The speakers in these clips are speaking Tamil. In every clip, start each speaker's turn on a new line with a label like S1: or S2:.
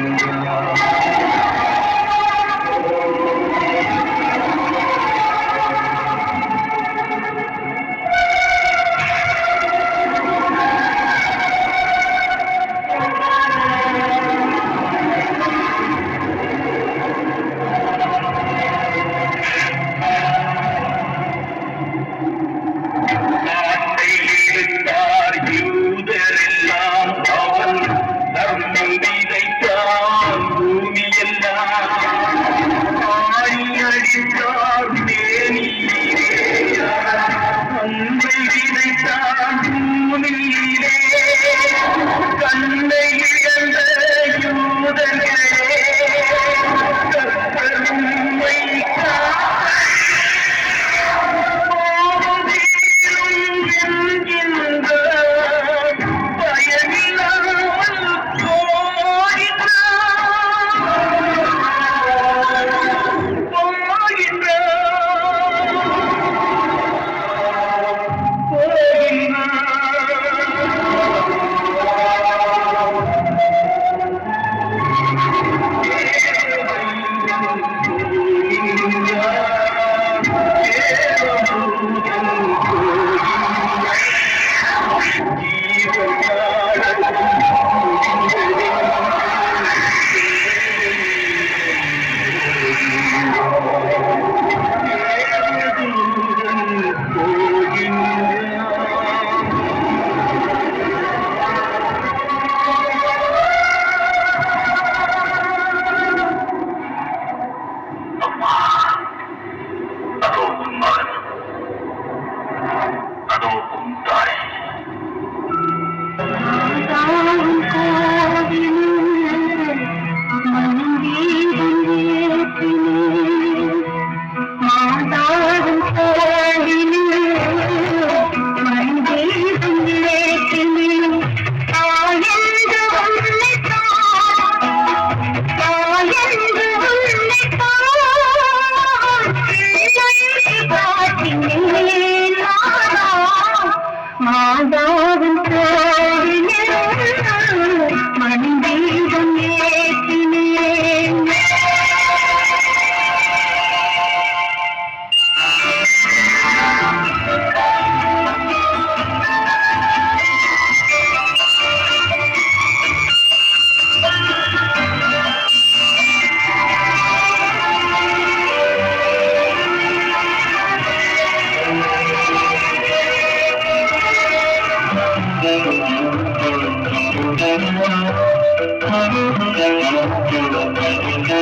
S1: Thank you.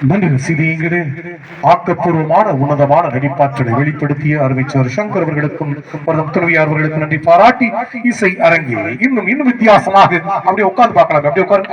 S2: நன்றி ரசிதீங்களே ஆக்கப்பூர்வமான உன்னதமான நடிப்பாற்றலை வெளிப்படுத்திய அறிவிச்சர் சங்கர் அவர்களுக்கும் பிரதம் துறவியார் அவர்களுக்கும் நன்றி. பாராட்டி இசை அரங்கி. இன்னும் இன்னும் வித்தியாசமாக அப்படியே உட்கார்ந்து பார்க்கலாம். அப்படியே உட்கார்ந்து